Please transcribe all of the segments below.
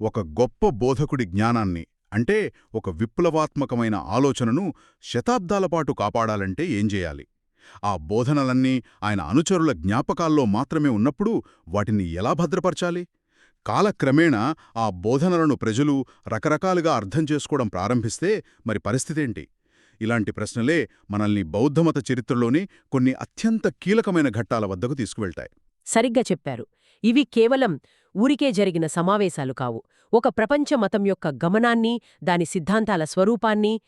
ఒక గొప్ప బోధకుడి జ్ఞానాన్ని అంటే ఒక విప్లవాత్మకమైన ఆలోచనను శతాబ్దాల పాటు కాపాడాలంటే ఏం చేయాలి? ఆ బోధనలన్నీ ఆయన అనుచరుల జ్ఞాపకాల్లో మాత్రమే ఉన్నప్పుడు వాటిని ఎలా భద్రపరచాలి? కాలక్రమేణా ఆ బోధనలను ప్రజలు రకరకాలుగా అర్థం చేసుకోవడం ప్రారంభిస్తే మరి పరిస్థితేంటి ఇలాంటి ప్రశ్నలే మనల్ని బౌద్ధమత చరిత్రలోని కొన్ని అత్యంత కీలకమైన ఘట్టాల వద్దకు తీసుకువెళ్తాయి. సరిగ్గా చెప్పారు. ఇవి కేవలం ఊరికే జరిగిన సమావేశాలు కావు. ఒక ప్రపంచ మతం యొక్క గమనాన్ని దాని సిద్ధాంతాల స్వరూపాన్ని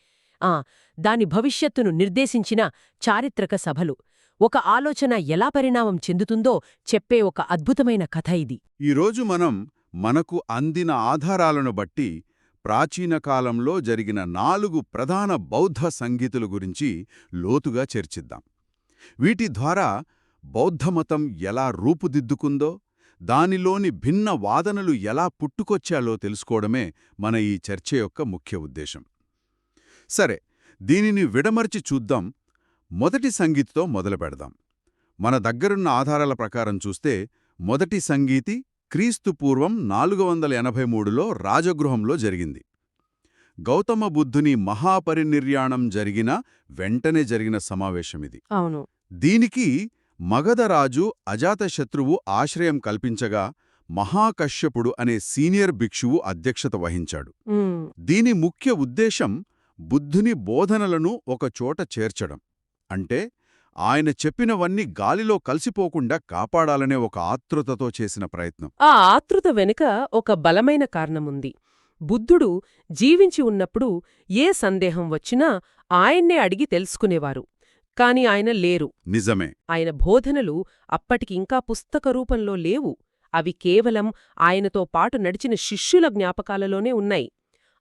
ఆ దాని భవిష్యత్తును నిర్దేశించిన చారిత్రక సభలు. ఒక ఆలోచన ఎలా పరిణామం చెందుతుందో చెప్పే ఒక అద్భుతమైన కథ ఇది. ఈరోజు మనం మనకు అందిన ఆధారాలను బట్టి ప్రాచీన కాలంలో జరిగిన నాలుగు ప్రధాన బౌద్ధ సంగీతుల గురించి లోతుగా చర్చిద్దాం. వీటి ద్వారా బౌద్ధమతం ఎలా రూపుదిద్దుకుందో దానిలోని భిన్న వాదనలు ఎలా పుట్టుకొచ్చాలో తెలుసుకోవడమే మన ఈ చర్చ యొక్క ముఖ్య ఉద్దేశం. సరే దీనిని విడమర్చి చూద్దాం. మొదటి సంగీతితో మొదలు పెడదాం. మన దగ్గరున్న ఆధారాల ప్రకారం చూస్తే మొదటి సంగీతి క్రీస్తు పూర్వం నాలుగు వందల ఎనభై మూడులో రాజగృహంలో జరిగింది. గౌతమ బుద్ధుని మహాపరినిర్యాణం జరిగిన వెంటనే జరిగిన సమావేశమిది అవును. దీనికి మగధరాజు అజాతశత్రువు ఆశ్రయం కల్పించగా మహాకశ్యపుడు అనే సీనియర్ భిక్షువు అధ్యక్షత వహించాడు. దీని ముఖ్య ఉద్దేశం బుద్ధుని బోధనలను ఒకచోట చేర్చడం. అంటే ఆయన చెప్పినవన్నీ గాలిలో కలిసిపోకుండా కాపాడాలనే ఒక ఆతృతతో చేసిన ప్రయత్నం. ఆ ఆతృత వెనుక ఒక బలమైన కారణముంది. బుద్ధుడు జీవించి ఉన్నప్పుడు ఏ సందేహం వచ్చినా ఆయన్నే అడిగి తెలుసుకునేవారు. కాని ఆయన లేరు. నిజమే. ఆయన బోధనలు అప్పటికింకా పుస్తక రూపంలో లేవు. అవి కేవలం ఆయనతో పాటు నడిచిన శిష్యుల జ్ఞాపకాలలోనే ఉన్నాయి.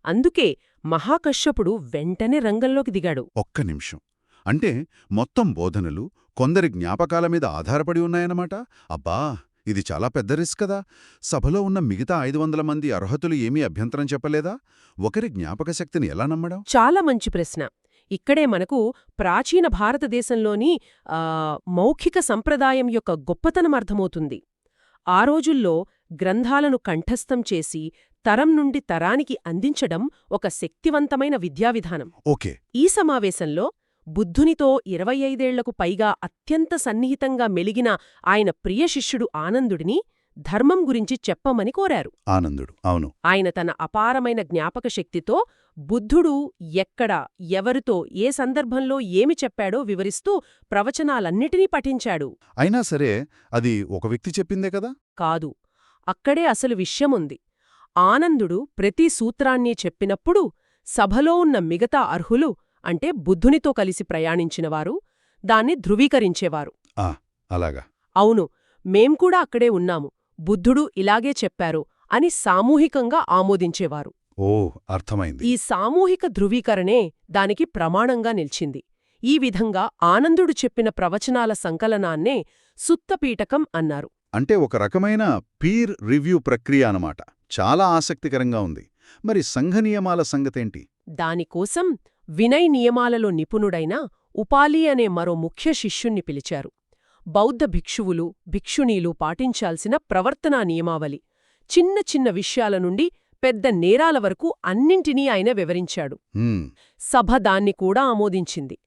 అందుకే మహాకశ్యపుడు వెంటనే రంగంలోకి దిగాడు. ఒక్క నిమిషం. అంటే మొత్తం బోధనలు కొందరి జ్ఞాపకాల మీద ఆధారపడి ఉన్నాయన్నమాట? అబ్బా! ఇది చాలా పెద్ద రిస్క్ కదా. సభలో ఉన్న మిగతా ఐదు వందల మంది అర్హతులు ఏమీ అభ్యంతరం చెప్పలేదా? ఒకరి జ్ఞాపకశక్తిని ఎలా నమ్మడం? చాలా మంచి ప్రశ్న. ఇక్కడే మనకు ప్రాచీన భారతదేశంలోని మౌఖిక సంప్రదాయం యొక్క గొప్పతనం అర్థమవుతుంది. ఆ రోజుల్లో గ్రంథాలను కంఠస్థం చేసి తరం నుండి తరానికి అందించడం ఒక శక్తివంతమైన విద్యావిధానం. ఓకే. ఈ సమావేశంలో బుద్ధునితో ఇరవై ఐదేళ్ళకు పైగా అత్యంత సన్నిహితంగా మెలిగిన ఆయన ప్రియ శిష్యుడు ఆనందుడిని ధర్మం గురించి చెప్పమని కోరారు. ఆనందుడు. అవును. ఆయన తన అపారమైన జ్ఞాపకశక్తితో బుద్ధుడు ఎక్కడ ఎవరితో ఏ సందర్భంలో ఏమి చెప్పాడో వివరిస్తూ ప్రవచనాలన్నిటినీ పఠించాడు. అయినా సరే అది ఒక వ్యక్తి చెప్పిందే కదా? కాదు. అక్కడే అసలు విషయముంది. ఆనందుడు ప్రతి సూత్రాన్ని చెప్పినప్పుడు సభలో ఉన్న మిగతా అర్హులు అంటే బుద్ధునితో కలిసి ప్రయాణించినవారు దాన్ని ధృవీకరించేవారు. అలాగా. అవును. మేం కూడా అక్కడే ఉన్నాము. బుద్ధుడు ఇలాగే చెప్పారు అని సామూహికంగా ఆమోదించేవారు. ఓ అర్థమైంది. ఈ సామూహిక ధృవీకరణే దానికి ప్రమాణంగా నిల్చింది. ఈ విధంగా ఆనందుడు చెప్పిన ప్రవచనాల సంకలనాన్నే సుత్తపీఠకం అన్నారు. అంటే ఒక రకమైన పీర్ రివ్యూ ప్రక్రియ అన్నమాట. చాలా ఆసక్తికరంగా ఉంది. మరి సంఘ నియమాల సంగతేంటి? దానికోసం వినయ్ నియమాలలో నిపుణుడైన ఉపాలి అనే మరో ముఖ్య శిష్యుణ్ణి పిలిచారు. బౌద్ధ భిక్షువులు భిక్షుణీలు పాటించాల్సిన ప్రవర్తనా నియమావళి. చిన్న చిన్న విషయాల నుండి పెద్ద నేరాల వరకు అన్నింటినీ ఆయన వివరించాడు. సభ దాన్ని కూడా ఆమోదించింది.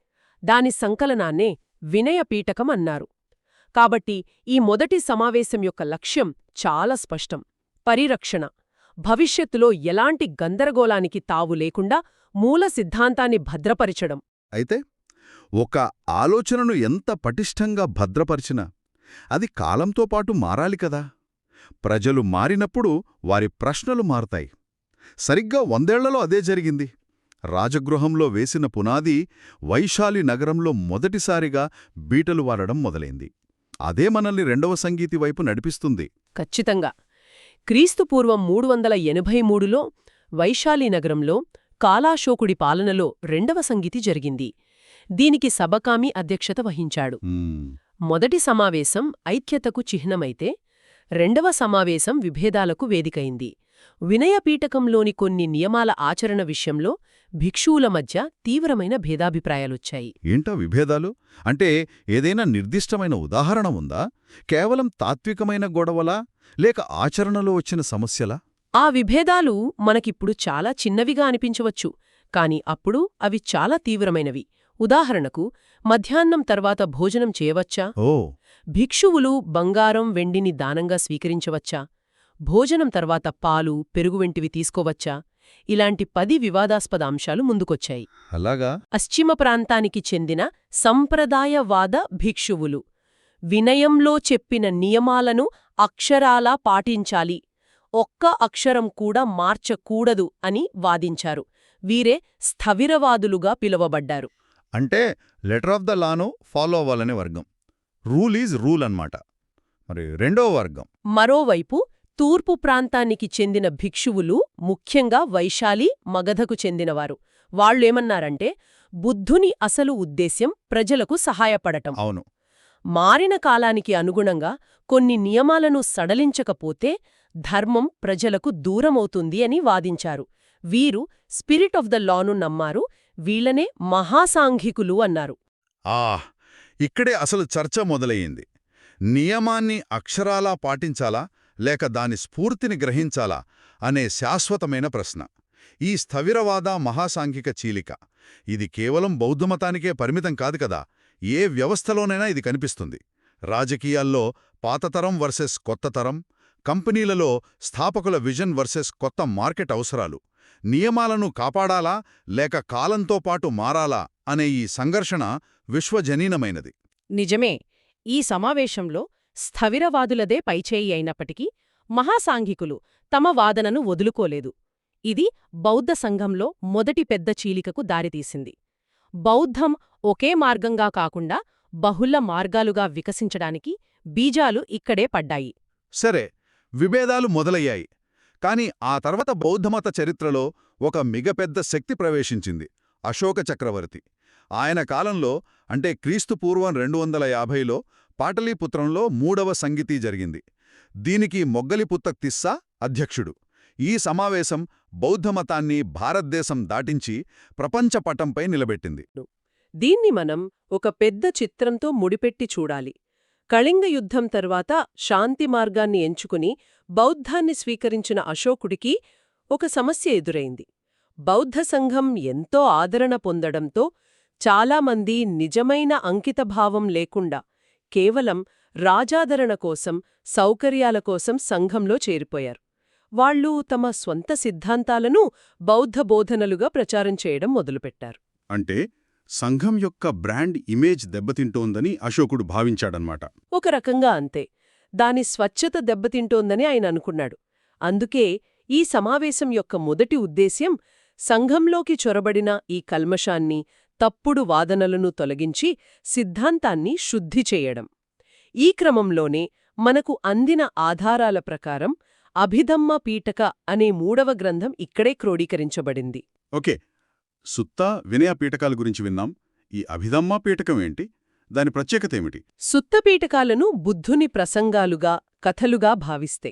దాని సంకలనాన్నే వినయపీఠకం అన్నారు. కాబట్టి ఈ మొదటి సమావేశం యొక్క లక్ష్యం చాలా స్పష్టం. పరిరక్షణ. భవిష్యత్తులో ఎలాంటి గందరగోళానికి తావు లేకుండా మూల సిద్ధాంతాన్ని భద్రపరచడం. అయితే? ఒక ఆలోచనను ఎంత పటిష్టంగా భద్రపరిచినా అది కాలంతో పాటు మారాలి కదా. ప్రజలు మారినప్పుడు వారి ప్రశ్నలు మారతాయి. సరిగ్గా వందేళ్ళలో అదే జరిగింది. రాజగృహంలో వేసిన పునాది వైశాలి నగరంలో మొదటిసారిగా బీటలు వారడం మొదలైంది. అదే మనల్ని రెండవ సంగీతి వైపు నడిపిస్తుంది. ఖచ్చితంగా. క్రీస్తుపూర్వం మూడు వందల ఎనభై మూడులో వైశాలి నగరంలో కాలాశోకుడి పాలనలో రెండవ సంగీతి జరిగింది. దీనికి సబకామి అధ్యక్షత వహించాడు. మొదటి సమావేశం ఐక్యతకు చిహ్నమైతే రెండవ సమావేశం విభేదాలకు వేదికైంది. వినయపీఠకంలోని కొన్ని నియమాల ఆచరణ విషయంలో భిక్షువుల మధ్య తీవ్రమైన భేదాభిప్రాయాలొచ్చాయి. ఏంటా విభేదాలు? అంటే ఏదైనా నిర్దిష్టమైన ఉదాహరణ ఉందా? కేవలం తాత్వికమైన గొడవలా? లేక ఆచరణలో వచ్చిన సమస్యలా? ఆ విభేదాలు మనకిప్పుడు చాలా చిన్నవిగా అనిపించవచ్చు కాని అప్పుడు అవి చాలా తీవ్రమైనవి. ఉదాహరణకు మధ్యాహ్నం తర్వాత భోజనం చేయవచ్చా? ఓ. భిక్షువులు బంగారం వెండిని దానంగా స్వీకరించవచ్చా? భోజనం తర్వాత పాలు పెరుగు వంటివి తీసుకోవచ్చా? ఇలాంటి పది వివాదాస్పద అంశాలు ముందుకొచ్చాయి. అలాగా? పశ్చిమ ప్రాంతానికి చెందిన సంప్రదాయవాద భిక్షువులు. వినయంలో చెప్పిన నియమాలను అక్షరాలా పాటించాలి. ఒక్క అక్షరం కూడా మార్చకూడదు అని వాదించారు. వీరే స్థవిరవాదులుగా పిలువబడ్డారు. అంటే లెటర్ ఆఫ్ ద లాను ఫాలో అవ్వాలనే వర్గం. రూల్ ఈజ్ రూల్ అన్నమాట. మరి రెండో వర్గం. మరోవైపు తూర్పు ప్రాంతానికి చెందిన భిక్షువులు ముఖ్యంగా వైశాలి మగధకు చెందినవారు. వాళ్ళేమన్నారంటే బుద్ధుని అసలు ఉద్దేశ్యం ప్రజలకు సహాయపడటం. అవును. మారిన కాలానికి అనుగుణంగా కొన్ని నియమాలను సడలించకపోతే ధర్మం ప్రజలకు దూరమవుతుంది అని వాదించారు. వీరు స్పిరిట్ ఆఫ్ ద లాను నమ్మారు వీళ్ళనే మహాసాంఘికులు అన్నారు. ఆ ఇక్కడే అసలు చర్చ మొదలయ్యింది. నియమాన్ని అక్షరాలా పాటించాలా లేక దాని స్ఫూర్తిని గ్రహించాలా అనే శాశ్వతమైన ప్రశ్న. ఈ స్థవిరవాద మహాసాంఘిక చీలిక. ఇది కేవలం బౌద్ధమతానికే పరిమితం కాదు కదా ఏ వ్యవస్థలోనైనా ఇది కనిపిస్తుంది. రాజకీయాల్లో పాతతరం వర్సెస్ కొత్త తరం కంపెనీలలో స్థాపకుల విజన్ వర్సెస్ కొత్త మార్కెట్ అవసరాలు. నియమాలను కాపాడాలా లేక కాలంతో పాటు మారాలా అనే ఈ సంఘర్షణ విశ్వజనీనమైనది. నిజమే ఈ సమావేశంలో స్థవిరవాదులదే పైచేయి అయినప్పటికీ మహాసాంఘికులు తమ వాదనను వదులుకోలేదు. ఇది బౌద్ధ సంఘంలో మొదటి పెద్ద చీలికకు దారితీసింది. బౌద్ధం ఒకే మార్గంగా కాకుండా బహుళ మార్గాలుగా వికసించడానికి బీజాలు ఇక్కడే పడ్డాయి. సరే విభేదాలు మొదలయ్యాయి. కాని ఆ తర్వాత బౌద్ధమత చరిత్రలో ఒక మిగపెద్ద శక్తి ప్రవేశించింది అశోక చక్రవర్తి. ఆయన కాలంలో అంటే క్రీస్తు పూర్వం రెండు వందల యాభైలో పాటలీపుత్రంలో మూడవ సంగీతి జరిగింది. దీనికి మొగ్గలిపుత్త తిస్సా అధ్యక్షుడు. ఈ సమావేశం బౌద్ధమతాన్ని భారతదేశం దాటించి ప్రపంచ పటంపై నిలబెట్టింది. దీన్ని మనం ఒక పెద్ద చిత్రంతో ముడిపెట్టి చూడాలి. కళింగ యుద్ధం తర్వాత శాంతి మార్గాన్ని ఎంచుకుని బౌద్ధాన్ని స్వీకరించిన అశోకుడికి ఒక సమస్య ఎదురైంది. బౌద్ధ సంఘం ఎంతో ఆదరణ పొందడంతో చాలామంది నిజమైన అంకితభావం లేకుండా కేవలం రాజాదరణ కోసం సౌకర్యాల కోసం సంఘంలో చేరిపోయారు. వాళ్ళు తమ స్వంత సిద్ధాంతాలను బౌద్ధ బోధనలుగా ప్రచారం చేయడం మొదలుపెట్టారు. అంటే సంఘం యొక్క బ్రాండ్ ఇమేజ్ దెబ్బతింటోందని అశోకుడు భావించాడనమాట ఒక రకంగా అంతే. దాని స్వచ్ఛత దెబ్బతింటోందని ఆయన అనుకున్నాడు. అందుకే ఈ సమావేశం యొక్క మొదటి ఉద్దేశ్యం సంఘంలోకి చొరబడిన ఈ కల్మషాన్ని తప్పుడు వాదనలను తొలగించి సిద్ధాంతాన్ని శుద్ధి చేయడం. ఈ క్రమంలోనే మనకు అందిన ఆధారాల ప్రకారం అభిధమ్మ పీఠక అనే మూడవ గ్రంథం ఇక్కడే క్రోడీకరించబడింది. ఓకే. సుత్తా వినయ పీఠకాల గురించి విన్నాం. ఈ అభిధమ్మ పీఠకం ఏంటి? దాని ప్రత్యేకత ఏమిటి? సుత్తపీఠకాలను బుద్ధుని ప్రసంగాలుగా కథలుగా భావిస్తే.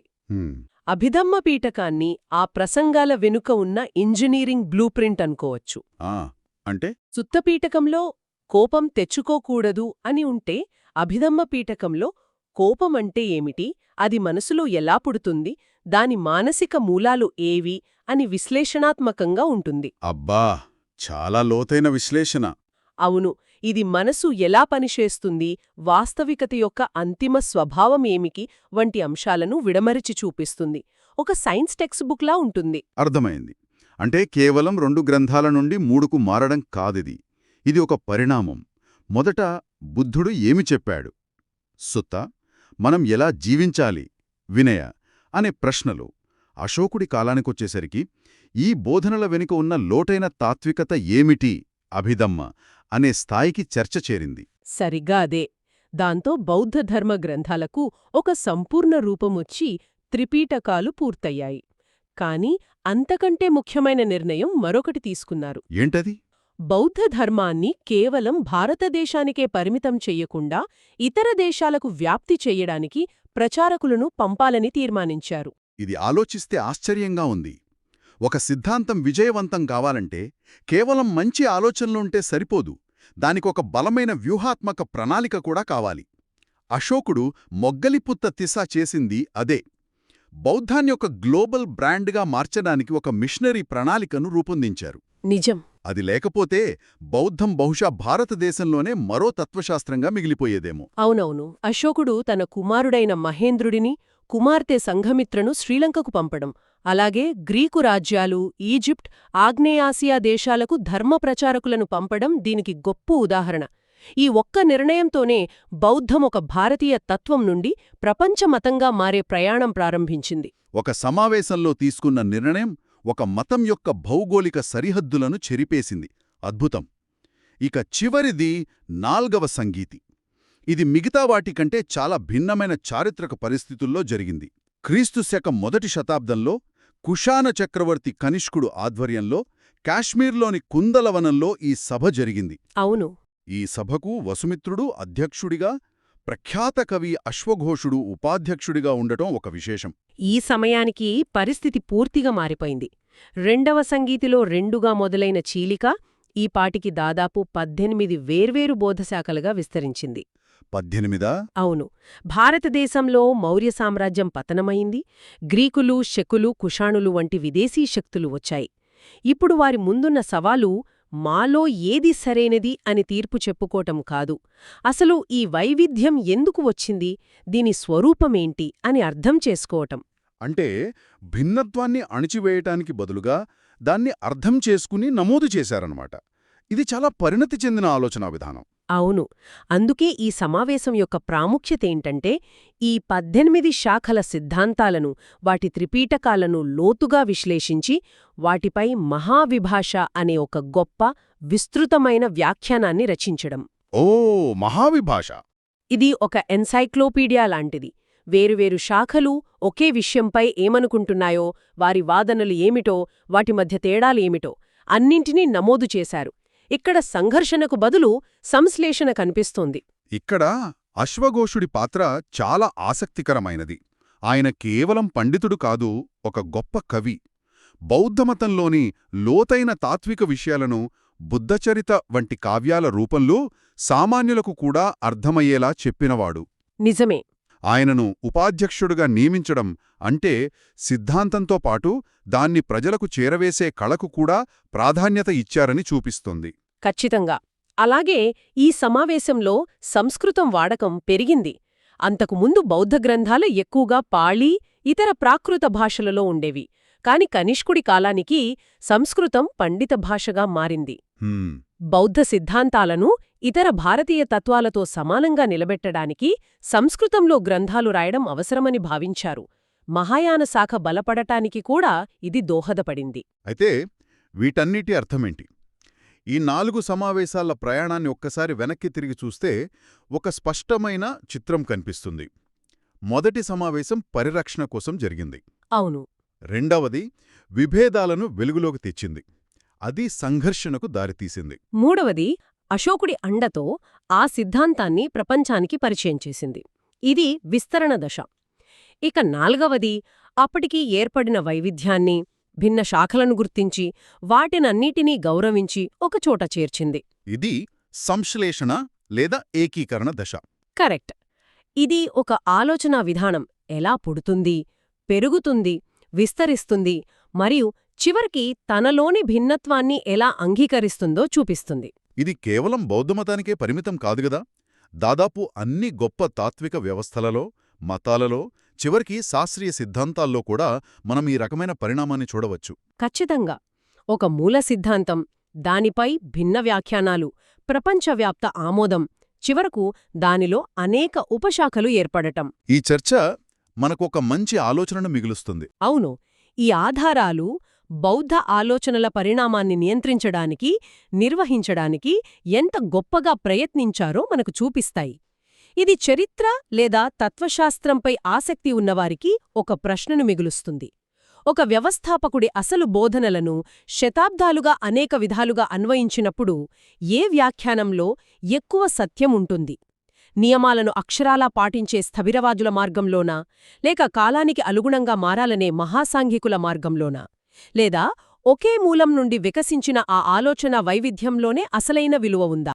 అభిధమ్మ పీఠకాన్ని ఆ ప్రసంగాల వెనుక ఉన్న ఇంజనీరింగ్ బ్లూప్రింట్ అనుకోవచ్చు. ఆ అంటే? సుత్తపీఠకంలో కోపం తెచ్చుకోకూడదు అని ఉంటే అభిధమ్మ పీఠకంలో కోపమంటే ఏమిటి? అది మనసులో ఎలా పుడుతుంది? దాని మానసిక మూలాలు ఏవి? అని విశ్లేషణాత్మకంగా ఉంటుంది. అబ్బా! చాలా లోతైన విశ్లేషణ. అవును ఇది మనసు ఎలా పనిచేస్తుంది వాస్తవికత యొక్క అంతిమ స్వభావం ఏమికి వంటి అంశాలను విడమరిచి చూపిస్తుంది. ఒక సైన్స్ టెక్స్ట్ బుక్లా ఉంటుంది. అర్థమైంది. అంటే కేవలం రెండు గ్రంథాల నుండి మూడుకు మారడం కాదిది. ఇది ఒక పరిణామం. మొదట బుద్ధుడు ఏమి చెప్పాడు? సుత్త మనం ఎలా జీవించాలి? వినయ అనే ప్రశ్నలు. అశోకుడి కాలానికొచ్చేసరికి ఈ బోధనల వెనుక ఉన్న లోటైన తాత్వికత ఏమిటి? అభిదమ్మ అనే స్థాయికి చర్చ చేరింది. సరిగ్గా అదే. దాంతో బౌద్ధ ధర్మ గ్రంథాలకు ఒక సంపూర్ణ రూపమొచ్చి త్రిపీటకాలు పూర్తయ్యాయి. కాని అంతకంటే ముఖ్యమైన నిర్ణయం మరొకటి తీసుకున్నారు. ఏంటది? బౌద్ధ ధర్మాన్ని కేవలం భారతదేశానికే పరిమితం చెయ్యకుండా ఇతర దేశాలకు వ్యాప్తి చెయ్యడానికి ప్రచారకులను పంపాలని తీర్మానించారు. ఇది ఆలోచిస్తే ఆశ్చర్యంగా ఉంది. ఒక సిద్ధాంతం విజయవంతం కావాలంటే కేవలం మంచి ఆలోచనలుంటే సరిపోదు. దానికొక బలమైన వ్యూహాత్మక ప్రణాళిక కూడా కావాలి. అశోకుడు మొగ్గలిపుత్త తిస చేసింది అదే. బౌద్ధాన్ని ఒక గ్లోబల్ బ్రాండ్గా మార్చడానికి ఒక మిషనరీ ప్రణాళికను రూపొందించారు. నిజం. అది లేకపోతే బౌద్ధం బహుశా భారతదేశంలోనే మరో తత్వశాస్త్రంగా మిగిలిపోయేదేమో. అవునవును. అశోకుడు తన కుమారుడైన మహేంద్రుడిని కుమార్తె సంఘమిత్రను శ్రీలంకకు పంపడం. అలాగే గ్రీకు రాజ్యాలు ఈజిప్ట్ ఆగ్నేయాసియా దేశాలకు ధర్మ ప్రచారకులను పంపడం దీనికి గొప్ప ఉదాహరణ. ఈ ఒక్క నిర్ణయంతోనే బౌద్ధం ఒక భారతీయ తత్వం నుండి ప్రపంచమతంగా మారే ప్రయాణం ప్రారంభించింది. ఒక సమావేశంలో తీసుకున్న నిర్ణయం ఒక మతం యొక్క భౌగోళిక సరిహద్దులను చెరిపేసింది. అద్భుతం! ఇక చివరిది నాల్గవ సంగీతి. ఇది మిగతా వాటికంటే చాలా భిన్నమైన చారిత్రక పరిస్థితుల్లో జరిగింది. క్రీస్తు శక మొదటి శతాబ్దంలో కుషాన చక్రవర్తి కనిష్కుడు ఆధ్వర్యంలో కాశ్మీర్లోని కుందలవనంలో ఈ సభ జరిగింది. అవును. ఈ సభకు వసుమిత్రుడు అధ్యక్షుడిగా ప్రఖ్యాత కవి అశ్వఘోషుడు ఉపాధ్యక్షుడిగా ఉండటం ఒక విశేషం. ఈ సమయానికి పరిస్థితి పూర్తిగా మారిపోయింది. రెండవ సంగీతిలో రెండుగా మొదలైన చీలిక ఈ పాటికి దాదాపు పద్దెనిమిది వేర్వేరు బోధశాఖలుగా విస్తరించింది. పద్దెనిమిదా? అవును. భారతదేశంలో మౌర్య సామ్రాజ్యం పతనమైంది. గ్రీకులు శకులు కుషాణులు వంటి విదేశీ శక్తులు వచ్చాయి. ఇప్పుడు వారి ముందున్న సవాలు మాలో ఏది సరైనది అని తీర్పు చెప్పుకోటం కాదు. అసలు ఈ వైవిధ్యం ఎందుకు వచ్చింది? దీని స్వరూపమేంటి? అని అర్థం చేసుకోవటం. అంటే భిన్నత్వాన్ని అణిచివేయటానికి బదులుగా దాన్ని అర్థం చేసుకుని నమోదు చేశారన్నమాట. ఇది చాలా పరిణతి చెందిన ఆలోచనా విధానం. అవును. అందుకే ఈ సమావేశం యొక్క ప్రాముఖ్యతేంటంటే ఈ పద్దెనిమిది శాఖల సిద్ధాంతాలను వాటి త్రిపీటకాలను లోతుగా విశ్లేషించి వాటిపై మహావిభాష అనే ఒక గొప్ప విస్తృతమైన వ్యాఖ్యానాన్ని రచించడం. ఓ మహావిభాష. ఇది ఒక ఎన్సైక్లోపీడియా లాంటిది. వేరువేరు శాఖలు ఒకే విషయంపై ఏమనుకుంటున్నాయో వారి వాదనలు ఏమిటో వాటి మధ్య తేడాలు ఏమిటో అన్నింటినీ నమోదు చేశారు. ఇక్కడ సంఘర్షణకు బదులు సంశ్లేషణ కనిపిస్తోంది. ఇక్కడ అశ్వఘోషుడి పాత్ర చాలా ఆసక్తికరమైనది. ఆయన కేవలం పండితుడు కాదు ఒక గొప్ప కవి. బౌద్ధమతంలోని లోతైన తాత్విక విషయాలను బుద్ధచరిత వంటి కావ్యాల రూపంలో సామాన్యులకు కూడా అర్థమయ్యేలా చెప్పినవాడు. నిజమే. ఆయనను ఉపాధ్యక్షుడుగా నియమించడం అంటే సిద్ధాంతంతో పాటు దాన్ని ప్రజలకు చేరవేసే కళకు కూడా ప్రాధాన్యత ఇచ్చారని చూపిస్తుంది. ఖచ్చితంగా. అలాగే ఈ సమావేశంలో సంస్కృతం వాడకం పెరిగింది. అంతకుముందు బౌద్ధ గ్రంథాలు ఎక్కువగా పాళీ ఇతర ప్రాకృత భాషలలో ఉండేవి. కాని కనిష్కుడి కాలానికి సంస్కృతం పండిత భాషగా మారింది. బౌద్ధ సిద్ధాంతాలను ఇతర భారతీయ తత్వాలతో సమానంగా నిలబెట్టడానికి సంస్కృతంలో గ్రంథాలు రాయడం అవసరమని భావించారు. మహాయాన శాఖ బలపడటానికి కూడా ఇది దోహదపడింది. అయితే వీటన్నిటి అర్థమేంటి? ఈ నాలుగు సమావేశాల ప్రయాణాన్ని ఒక్కసారి వెనక్కి తిరిగి చూస్తే ఒక స్పష్టమైన చిత్రం కనిపిస్తుంది. మొదటి సమావేశం పరిరక్షణ కోసం జరిగింది. అవును. రెండవది విభేదాలను వెలుగులోకి తెచ్చింది. అది సంఘర్షణకు దారితీసింది. మూడవది అశోకుడి అండతో ఆ సిద్ధాంతాన్ని ప్రపంచానికి పరిచయం చేసింది. ఇది విస్తరణ దశ. ఇక నాల్గవది అప్పటికి ఏర్పడిన వైవిధ్యాన్ని భిన్న శాఖలను గుర్తించి వాటినన్నిటినీ గౌరవించి ఒకచోట చేర్చింది. ఇది సంశ్లేషణ లేదా ఏకీకరణ దశ. కరెక్ట్. ఇది ఒక ఆలోచనా విధానం. ఎలా పుడుతుంది పెరుగుతుంది విస్తరిస్తుంది మరియు చివరికి తనలోని భిన్నత్వాన్ని ఎలా అంగీకరిస్తుందో చూపిస్తుంది. ఇది కేవలం బౌద్ధమతానికే పరిమితం కాదుగదా దాదాపు అన్ని గొప్ప తాత్విక వ్యవస్థలలో మతాలలో చివరికి శాస్త్రీయ సిద్ధాంతాల్లో కూడా మనం ఈ రకమైన పరిణామాన్ని చూడవచ్చు. ఖచ్చితంగా. ఒక మూల సిద్ధాంతం దానిపై భిన్న వ్యాఖ్యానాలు ప్రపంచవ్యాప్త ఆమోదం చివరకు దానిలో అనేక ఉపశాఖలు ఏర్పడటం. ఈ చర్చ మనకొక మంచి ఆలోచనను మిగులుస్తుంది. అవును. ఈ ఆధారాలు బౌద్ధ ఆలోచనల పరిణామాన్ని నియంత్రించడానికి నిర్వహించడానికి ఎంత గొప్పగా ప్రయత్నించారో మనకు చూపిస్తాయి. ఇది చరిత్ర లేదా తత్వశాస్త్రంపై ఆసక్తి ఉన్నవారికి ఒక ప్రశ్నను మిగులుస్తుంది. ఒక వ్యవస్థాపకుడి అసలు బోధనలను శతాబ్దాలుగా అనేక విధాలుగా అన్వయించినప్పుడు ఏ వ్యాఖ్యానంలో ఎక్కువ సత్యం ఉంటుంది? నియమాలను అక్షరాలా పాటించే స్థబిరవాదుల మార్గంలోనా? లేక కాలానికి అనుగుణంగా మారాలనే మహాసాంఘికుల మార్గంలోనా? లేదా ఒకే మూలం నుండి వికసించిన ఆ ఆలోచన వైవిధ్యంలోనే అసలైన విలువ ఉందా?